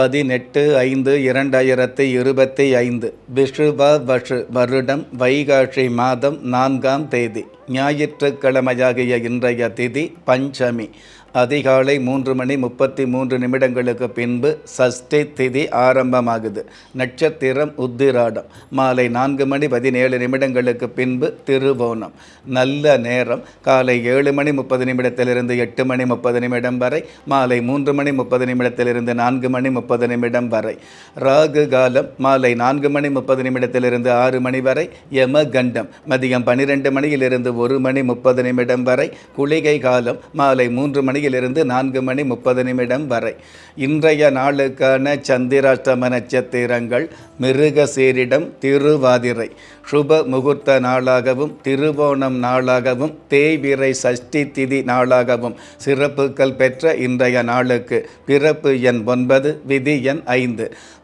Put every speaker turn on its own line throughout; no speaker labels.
பதினெட்டு ஐந்து இரண்டாயிரத்தி இருபத்தி ஐந்து விஷுவ வஷு வருடம் வைகாஷி மாதம் நான்காம் தேதி ஞாயிற்றுக்கிழமையாகிய இன்றைய திதி பஞ்சமி. அதிகாலை மூன்று மணி முப்பத்தி மூன்று நிமிடங்களுக்கு பின்பு சஷ்டி திதி ஆரம்பமாகுது. நட்சத்திரம் உத்திராடம். மாலை நான்கு மணி பதினேழு நிமிடங்களுக்கு பின்பு திருவோணம். நல்ல நேரம். காலை ஏழு மணி முப்பது நிமிடத்திலிருந்து எட்டு மணி முப்பது நிமிடம் வரை. மாலை மூன்று மணி முப்பது நிமிடத்திலிருந்து நான்கு மணி முப்பது நிமிடம் வரை. ராகு காலம். மாலை நான்கு மணி முப்பது நிமிடத்திலிருந்து ஆறு மணி வரை. யம கண்டம் மதியம் பனிரெண்டு மணியிலிருந்து ஒரு மணி முப்பது நிமிடம் வரை. குளிகை காலம். மாலை மூன்று மணி மணியிலிருந்து நான்கு மணி முப்பது நிமிடம் வரை. இன்றைய நாளுக்கான சந்திராஷ்டம நட்சத்திரங்கள் மிருகசீரிடம் திருவாதிரை. சுப முகூர்த்த நாளாகவும் திருவோணம் நாளாகவும் தேய்விரை சஷ்டி திதி நாளாகவும் சிறப்புகள் பெற்ற இன்றைய நாளுக்கு. பிறப்பு எண் ஒன்பது விதி எண் ஐந்து.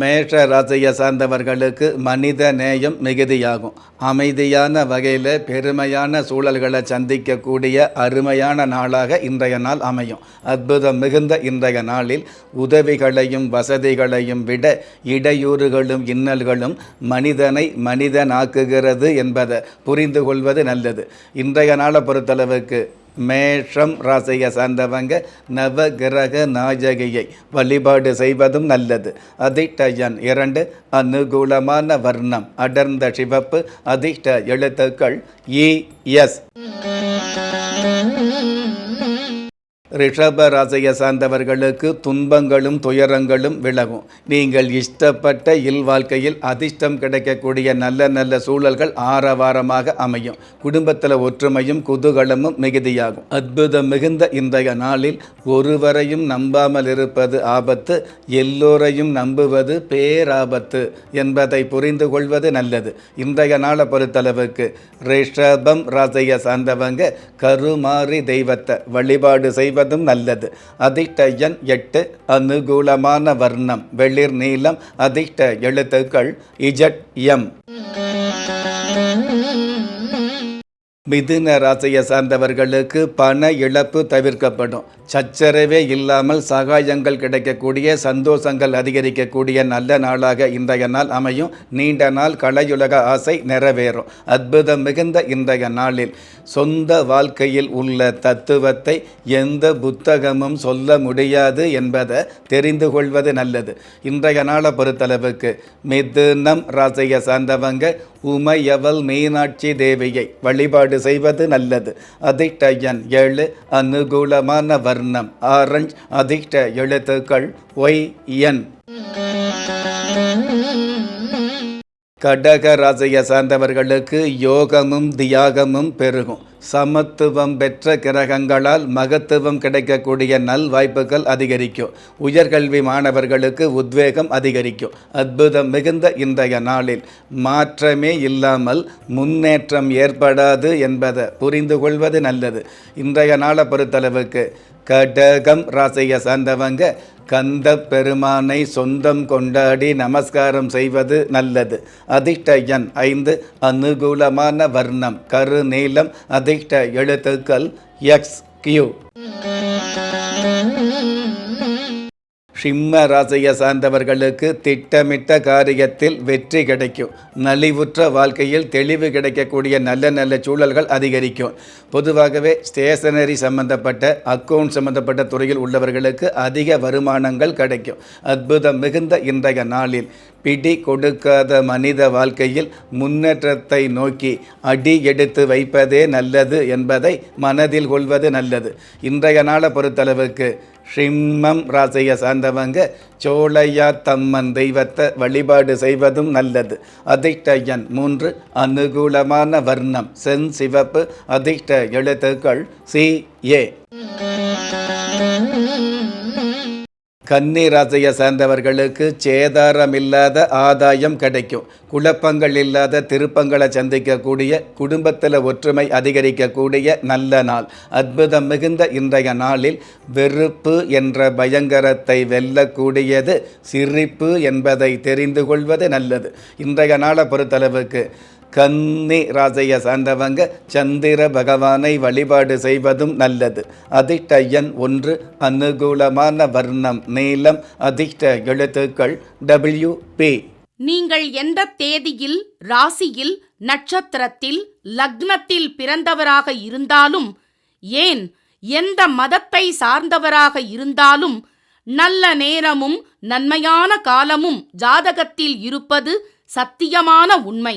மேஷ ராசியை சார்ந்தவர்களுக்கு மனித நேயம் மிகுதியாகும். அமைதியான வகையில் பெருமையான சூழல்களை சந்திக்கக்கூடிய அருமையான நாளாக இன்றைய நாள் அமையும். அற்புதம் மிகுந்த இன்றைய நாளில் உதவிகளையும் வசதிகளையும் விட இடையூறுகளும் இன்னல்களும் மனிதனை மனிதனாக்குகிறது என்பதை புரிந்து கொள்வது நல்லது. இன்றைய நாளை பொறுத்தளவுக்கு மேஷம் ராசியை சார்ந்தவங்க நவகிரக நாயகியை வழிபாடு செய்வதும் நல்லது. அதிஷ்டயன் இரண்டு அனுகூலமான வர்ணம் அடர்ந்த சிவப்பு அதிர்ஷ்ட எழுத்துக்கள் இ எஸ். ரிஷப ராசியை சார்ந்தவர்களுக்கு துன்பங்களும் துயரங்களும் விலகும். நீங்கள் இஷ்டப்பட்ட இல்வாழ்க்கையில் அதிர்ஷ்டம் கிடைக்கக்கூடிய நல்ல நல்ல சூழல்கள் ஆரவாரமாக அமையும். குடும்பத்தில் ஒற்றுமையும் குதூகலமும் மிகுதியாகும். அற்புதம் மிகுந்த இன்றைய நாளில் ஒருவரையும் நம்பாமல் இருப்பது ஆபத்து எல்லோரையும் நம்புவது பேராபத்து என்பதை புரிந்து கொள்வது நல்லது. இன்றைய நாளை பொறுத்தளவுக்கு ரிஷபம் ராசியை சார்ந்தவங்க கருமாறி தெய்வத்தை வழிபாடு செய்வது செய்வதும் நல்லது. அதிர்ஷ்ட எண் எட்டு அனுகூலமான வர்ணம் வெளிர் நீளம் அதிர்ஷ்ட எழுத்துக்கள் இஜட் எம். மிதுன ராசியை சார்ந்தவர்களுக்கு பண இழப்பு தவிர்க்கப்படும். சச்சரவே இல்லாமல் சகாயங்கள் கிடைக்கக்கூடிய சந்தோஷங்கள் அதிகரிக்கக்கூடிய நல்ல நாளாக இன்றைய நாள் அமையும். நீண்ட நாள் கலையுலக ஆசை நிறைவேறும். அற்புதம் மிகுந்த இன்றைய நாளில் சொந்த வாழ்க்கையில் உள்ள தத்துவத்தை எந்த புத்தகமும் சொல்ல முடியாது என்பதை தெரிந்து கொள்வது நல்லது. இன்றைய நாளை பொறுத்தளவுக்கு மிதுனம் ராசியை சார்ந்தவங்க உமையவல் மீனாட்சி தேவியை வழிபாடு செய்வது நல்லது. அதிர்ஷ்ட எண் ஏழு அனுகூலமான வர்ணம். ஆரஞ்ச் அதிர்ஷ்ட எழுத்துக்கள் ஒய் என். கடக ராசியை சார்ந்தவர்களுக்கு யோகமும் தியாகமும் பெருகும். சமத்துவம் பெற்ற கிரகங்களால் மகத்துவம் கிடைக்கக்கூடிய நல் வாய்ப்புகள் அதிகரிக்கும். உயர்கல்வி மாணவர்களுக்கு உத்வேகம் அதிகரிக்கும். அற்புதம் மிகுந்த இன்றைய நாளில் மாற்றமே இல்லாமல் முன்னேற்றம் ஏற்படாது என்பதை புரிந்து கொள்வது நல்லது. இன்றைய நாளை பொறுத்தளவுக்கு கடகம் ராசியை சார்ந்தவங்க கந்த பெருமானை சொந்தம் கொண்டாடி நமஸ்காரம் செய்வது நல்லது. அதிர்ஷ்ட எண் ஐந்து அனுகூலமான வர்ணம் கரு நீளம் அதிர்ஷ்ட எழுத்துக்கள் எக்ஸ் கியூ. சிம்ம ராசியை சார்ந்தவர்களுக்கு திட்டமிட்ட காரியத்தில் வெற்றி கிடைக்கும். நலிவுற்ற வாழ்க்கையில் தெளிவு கிடைக்கக்கூடிய நல்ல நல்ல சூழல்கள் அதிகரிக்கும். பொதுவாகவே ஸ்டேஷனரி சம்பந்தப்பட்ட அக்கவுண்ட் சம்பந்தப்பட்ட துறையில் உள்ளவர்களுக்கு அதிக வருமானங்கள் கிடைக்கும். அற்புதம் மிகுந்த இன்றைய நாளில் பிடி கொடுக்காத மனித வாழ்க்கையில் முன்னேற்றத்தை நோக்கி அடி எடுத்து வைப்பதே நல்லது என்பதை மனதில் கொள்வது நல்லது. இன்றைய நாளை பொறுத்தளவுக்கு ஷிம்மம் ராசியை சார்ந்தவங்க சோழையா தம்மன் தெய்வத்தை வழிபாடு செய்வதும் நல்லது. அதிர்ஷ்டயன் மூன்று அனுகூலமான வர்ணம் சென் சிவப்பு. அதிர்ஷ்ட எழுத்துக்கள் சி ஏ. கன்னி ராசியை சார்ந்தவர்களுக்கு சேதாரம் இல்லாத ஆதாயம் கிடைக்கும். குழப்பங்கள் இல்லாத திருப்பங்களை சந்திக்கக்கூடிய குடும்பத்தில் ஒற்றுமை அதிகரிக்கக்கூடிய நல்ல நாள். அற்புதம் மிகுந்த இன்றைய நாளில் வெறுப்பு என்ற பயங்கரத்தை வெல்லக்கூடியது சிரிப்பு என்பதை தெரிந்து கொள்வது நல்லது. இன்றைய நாளை பொறுத்தளவுக்கு கன்னி ராசைய சார்ந்தவங்க சந்திர பகவானை வழிபாடு செய்வதும் நல்லது. அதிர்ஷ்ட எண் ஒன்று அனுகூலமான வர்ணம் நீளம் அதிர்ஷ்ட எழுத்துக்கள் டபிள்யூ பி
நீங்கள் எந்த தேதியில் ராசியில் நட்சத்திரத்தில் லக்னத்தில் பிறந்தவராக இருந்தாலும் ஏன் எந்த மதத்தை சார்ந்தவராக இருந்தாலும் நல்ல நேரமும் நன்மையான காலமும் ஜாதகத்தில் இருப்பது சத்தியமான உண்மை.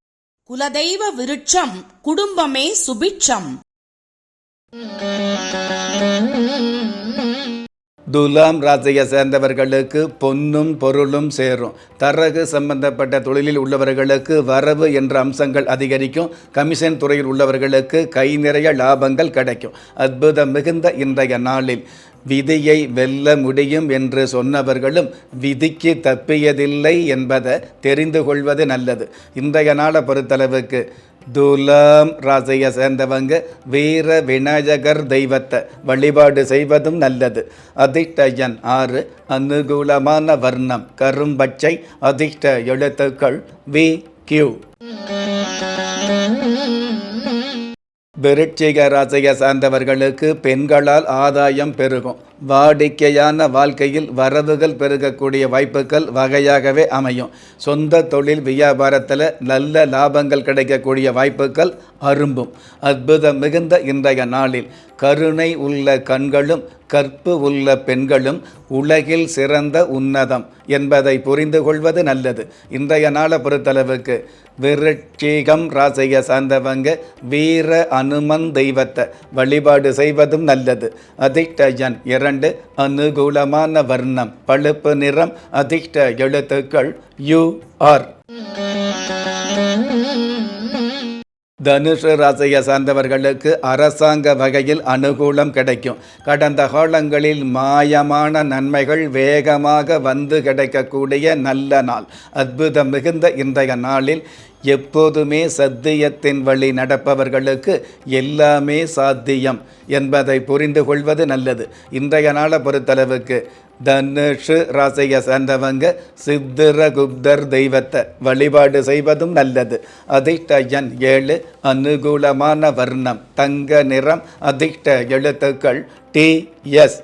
குலதெய்வ விருட்சம் குடும்பமே சுபிட்சம்.
துலாம் ராசியை சேர்ந்தவர்களுக்கு பொன்னும் பொருளும் சேரும். தரகு சம்பந்தப்பட்ட தொழிலில் உள்ளவர்களுக்கு வரவு என்ற அம்சங்கள் அதிகரிக்கும். கமிஷன் துறையில் உள்ளவர்களுக்கு கை நிறைய லாபங்கள் கிடைக்கும். அற்புதம் மிகுந்த இன்றைய நாளில். விதியை வெல்ல முடியும் என்று சொன்னவர்களும் விதிக்கு தப்பியதில்லை என்பதை தெரிந்து கொள்வது நல்லது. இன்றைய நாளை பொறுத்தளவுக்கு துலாம் ராசியை சேர்ந்தவங்க வீர விநாயகர் தெய்வத்தை வழிபாடு செய்வதும் நல்லது. அதிர்ஷ்ட ஆறு அனுகூலமான வர்ணம் கரும்பச்சை அதிர்ஷ்ட எழுத்துக்கள் வி கியூ விருட்சிக ராசியை சார்ந்தவர்களுக்கு பெண்களால் ஆதாயம் பெருகும். வாடிக்கையான வாழ்க்கையில் வரவுகள் பெருகக்கூடிய வாய்ப்புகள் வகையாகவே அமையும். சொந்த தொழில் வியாபாரத்தில் நல்ல லாபங்கள் கிடைக்கக்கூடிய வாய்ப்புகள் அரும்பும். அற்புதம் மிகுந்த இன்றைய நாளில் கருணை உள்ள கண்களும் கற்பு உள்ள பெண்களும் உலகில் சிறந்த உன்னதம் என்பதை புரிந்து கொள்வது நல்லது. இன்றைய நாளை பொறுத்தளவுக்கு விருட்சிகம் ராசியை சார்ந்தவங்க வீர அனுமன் தெய்வத்தை வழிபாடு செய்வதும் நல்லது. அதிர்ஷ்ட இரண்டு இரண்டு அனுகூலமான வர்ணம் பழுப்பு நிறம் அதிர்ஷ்ட எழுத்துக்கள் யூ ஆர். தனுஷ ராசியை சார்ந்தவர்களுக்கு அரசாங்க வகையில் அனுகூலம் கிடைக்கும். கடந்த காலங்களில் மாயமான நன்மைகள் வேகமாக வந்து கிடைக்கக்கூடிய நல்ல நாள். அற்புதம் மிகுந்த இன்றைய நாளில் எப்போதுமே சத்தியத்தின் வழி நடப்பவர்களுக்கு எல்லாமே சாத்தியம் என்பதை புரிந்து கொள்வது நல்லது. இன்றைய நாளை பொறுத்தளவுக்கு தனுஷு ராசியை சேர்ந்தவங்க சித்திரகுப்தர் தெய்வத்தை வழிபாடு செய்வதும் நல்லது. அதிர்ஷ்ட எண் ஏழு அனுகூலமான வர்ணம் தங்க நிறம் அதிர்ஷ்ட எழுத்துக்கள் டி எஸ்.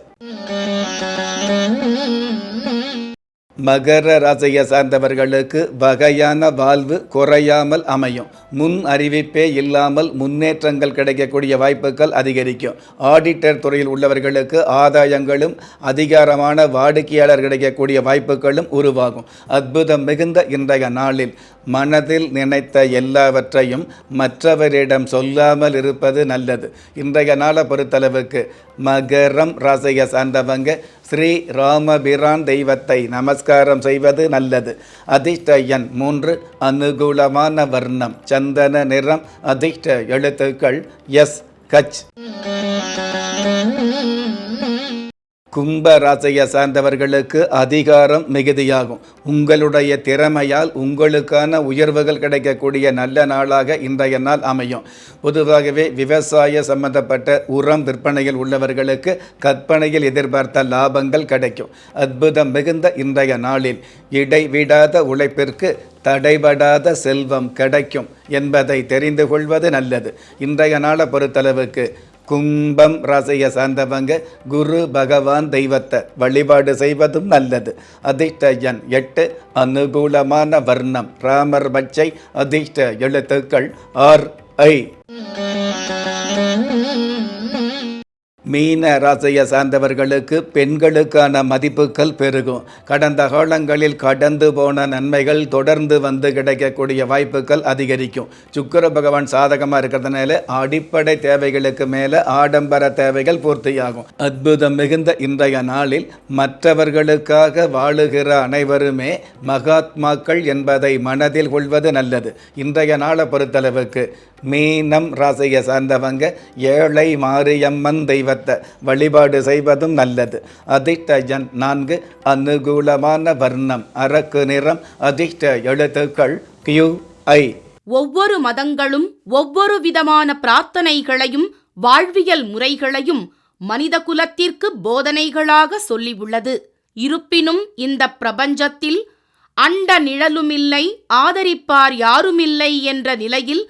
மகர ராசியை சார்ந்தவர்களுக்கு வகையான வாழ்வு குறையாமல் அமையும். முன் அறிவிப்பே இல்லாமல் முன்னேற்றங்கள் கிடைக்கக்கூடிய வாய்ப்புகள் அதிகரிக்கும். ஆடிட்டர் துறையில் உள்ளவர்களுக்கு ஆதாயங்களும் அதிகாரமான வாடிக்கையாளர் கிடைக்கக்கூடிய வாய்ப்புகளும் உருவாகும். அற்புதம் மிகுந்த இன்றைய நாளில் மனதில் நினைத்த எல்லாவற்றையும் மற்றவரிடம் சொல்லாமல் இருப்பது நல்லது. இன்றைய நாளை பொறுத்தளவுக்கு மகரம் ராசியை சார்ந்தவங்க ஸ்ரீ ராமபிரான் தெய்வத்தை நமஸ்காரம் செய்வது நல்லது. அதிர்ஷ்ட எண் மூன்று அனுகூலமான வர்ணம். சந்தன நிறம் அதிர்ஷ்ட எழுத்துக்கள் எஸ் கச். கும்ப ராசியை சார்ந்தவர்களுக்கு அதிகாரம் மிகுதியாகும். உங்களுடைய திறமையால் உங்களுக்கான உயர்வுகள் கிடைக்கக்கூடிய நல்ல நாளாக இன்றைய நாள் அமையும். பொதுவாகவே விவசாய சம்பந்தப்பட்ட உரம் விற்பனையில் உள்ளவர்களுக்கு கற்பனையில் எதிர்பார்த்த லாபங்கள் கிடைக்கும். அற்புதம் மிகுந்த இன்றைய நாளில் இடைவிடாத உழைப்பிற்கு தடைபடாத செல்வம் கிடைக்கும் என்பதை தெரிந்து கொள்வது நல்லது. இன்றைய நாளை பொறுத்தளவுக்கு கும்பம் ராசியை சார்ந்தவங்க குரு பகவான் தெய்வத்தை வழிபாடு செய்வதும் நல்லது. அதிர்ஷ்ட எண் எட்டு அனுகூலமான வர்ணம். ராமர் பச்சை அதிர்ஷ்ட எழுத்துக்கள் ஆர் ஐ. மீன ராசியை சார்ந்தவர்களுக்கு பெண்களுக்கான மதிப்புகள் பெருகும். கடந்த காலங்களில் கடந்து போன நன்மைகள் தொடர்ந்து வந்து கிடைக்கக்கூடிய வாய்ப்புகள் அதிகரிக்கும். சுக்கர பகவான் சாதகமாக இருக்கிறதுனால அடிப்படை தேவைகளுக்கு மேலே ஆடம்பர தேவைகள் பூர்த்தியாகும். அற்புதம் மிகுந்த இன்றைய நாளில் மற்றவர்களுக்காக வாழுகிற அனைவருமே மகாத்மாக்கள் என்பதை மனதில் கொள்வது நல்லது. இன்றைய நாளை பொறுத்தளவுக்கு மீனம் ராசியை சார்ந்தவங்க ஏழை மாரியம்மன் தெய்வத்தை வழிபாடு செய்வதும் நல்லது. அதிர்ஷ்ட ஜன் நான்கு அனுகூலமான வர்ணம் அரக்கு நிறம் அதிர்ஷ்ட எழுத்துக்கள் கியூ ஐ.
ஒவ்வொரு மதங்களும் ஒவ்வொரு விதமான பிரார்த்தனைகளையும் வாழ்வியல் முறைகளையும் மனித குலத்திற்கு போதனைகளாக சொல்லியுள்ளது. இருப்பினும் இந்த பிரபஞ்சத்தில் அண்ட நிழலுமில்லை ஆதரிப்பார் யாருமில்லை என்ற நிலையில்